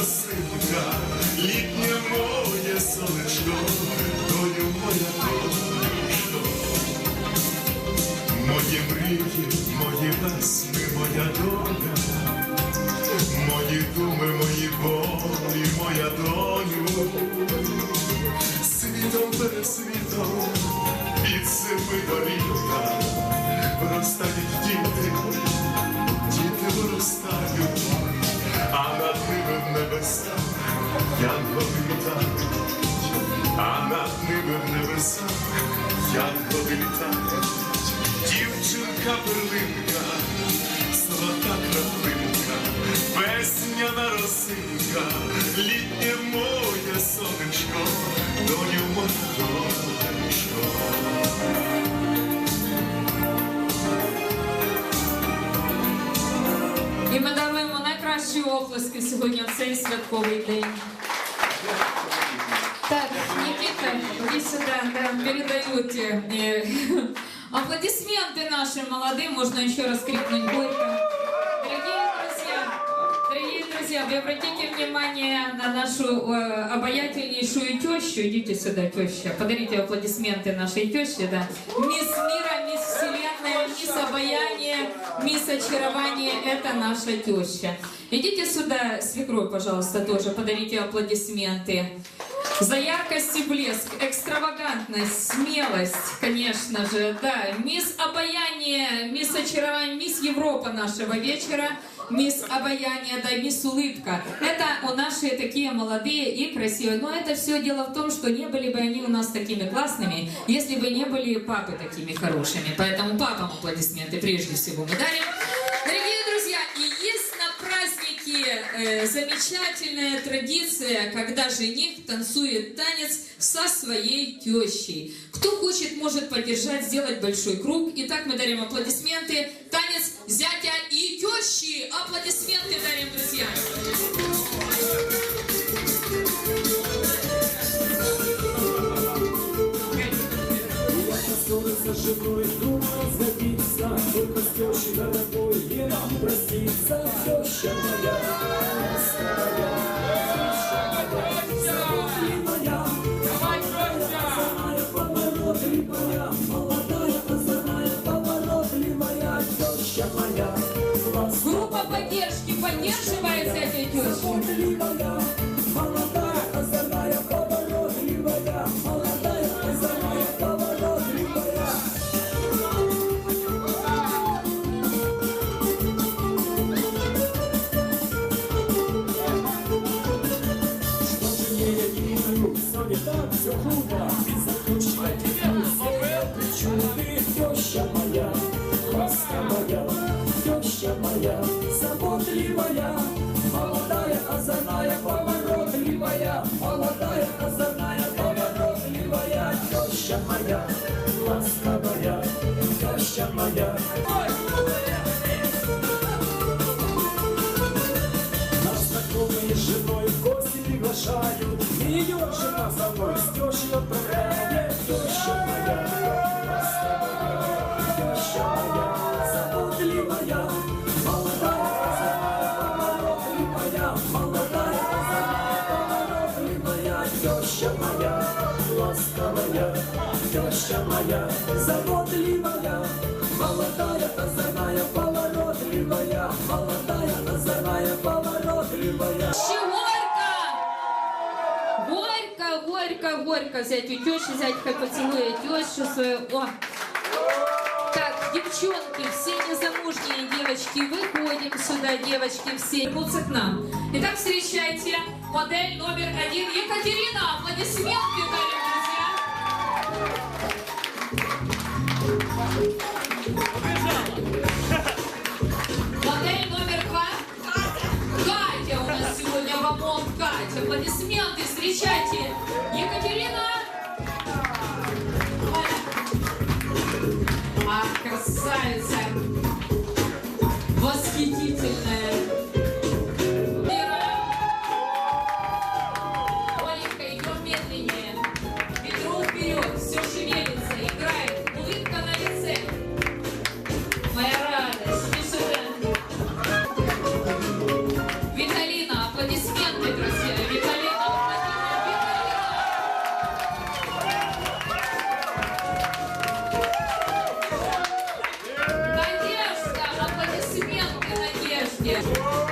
росинка, літнє моє сонечко, доню моя донечко. Мої мрії, мої весни, моя доля, мої думи, мої болі, моя доню. Світом перед світом, від семи до в небесах янголи літають. Дівчинка перлинка, золота краплинка, весняна росинка, літнє моє сонечко, доню донечко. І ми даруємо найкращі оплески сьогодні в цей святковий день. Сюда, да, передают э, аплодисменты нашим молодым, можно еще раз крикнуть горько. Дорогие друзья, дорогие друзья, вы обратите внимание на нашу э, обаятельнейшую тещу. Идите сюда, теща. Подарите аплодисменты нашей теще, да. Мисс мира, мисс вселенная, мисс обаяние, мисс очарование, это наша теща. Идите сюда, свекровь, пожалуйста, тоже подарите аплодисменты. За яркость и блеск, экстравагантность, смелость, конечно же, да. Мисс Обаяние, мисс Очарование, мисс Европа нашего вечера, мисс Обаяние, да, мисс Улыбка. Это у наши такие молодые и красивые. Но это все дело в том, что не были бы они у нас такими классными, если бы не были папы такими хорошими. Поэтому папам аплодисменты прежде всего мы дарим. Дорогие друзья, и есть на празднике э, замечательная традиция, когда жених танцует танец со своей тещей. Кто хочет, может поддержать, сделать большой круг. Итак, мы дарим аплодисменты. Танец зятя и тещи. Аплодисменты дарим, друзья. Я Теща моя, ласковая, теща моя, заботливая, поворотливая, молодая, озорная, поворотливая, теща моя, Группа поддержки поддерживает не так, все худо, безоточно тебе кричу, ты теща моя, ласковая, теща моя, заботливая, молодая, озорная, поворотливая, молодая, озорная, поворотливая, теща моя, ласковая, теща моя. Нас идет жена со мной, с тещей отправляет Теща моя, теща моя, Молодая, озорная, поворотливая Молодая, озорная, поворотливая Теща моя, ласковая, теща моя, заботливая Молодая, озорная, поворотливая Молодая, озорная, поворотливая Горько! Горько, горько, горько взять у тещи, взять как поцелуя тещу свою. О! Так, девчонки, все незамужние девочки, выходим сюда, девочки, все вернутся к нам. Итак, встречайте модель номер один Екатерина. Аплодисменты дарим, друзья. Модель аплодисменты, встречайте. Екатерина. Yeah.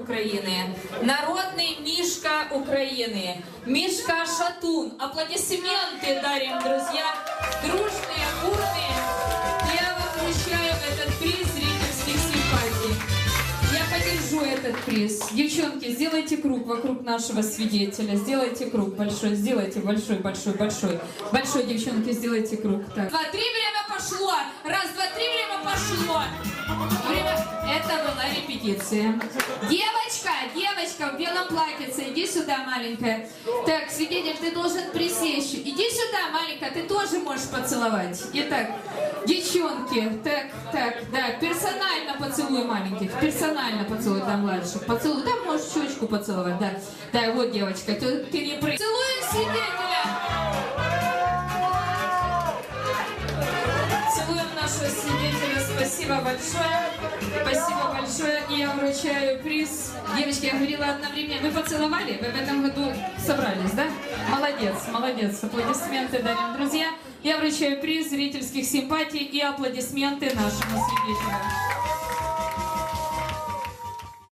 Артисту Украины. Народный Мишка Украины. Мишка Шатун. Аплодисменты дарим, друзья. Дружные, бурные. Я вам вручаю этот приз зрительских симпатий. Я подержу этот приз. Девчонки, сделайте круг вокруг нашего свидетеля. Сделайте круг большой. Сделайте большой, большой, большой. Большой, девчонки, сделайте круг. Так. Два, три, время пошло. Раз, два, три, время пошло. Это была репетиция. Девочка, девочка в белом платьице, иди сюда, маленькая. Так, свидетель, ты должен присесть. Иди сюда, маленькая, ты тоже можешь поцеловать. Итак, девчонки, так, так, да, персонально поцелуй маленьких, персонально поцелуй там младших. Поцелуй, да, можешь щечку поцеловать, да. Да, вот девочка, ты, ты не пры... Целуем свидетеля. Целуем нашего свидетеля. Спасибо большое. Спасибо большое. И я вручаю приз. Девочки, я говорила одновременно. Вы поцеловали? Вы в этом году собрались, да? Молодец, молодец. Аплодисменты дарим, друзья. Я вручаю приз зрительских симпатий и аплодисменты нашему свидетелю.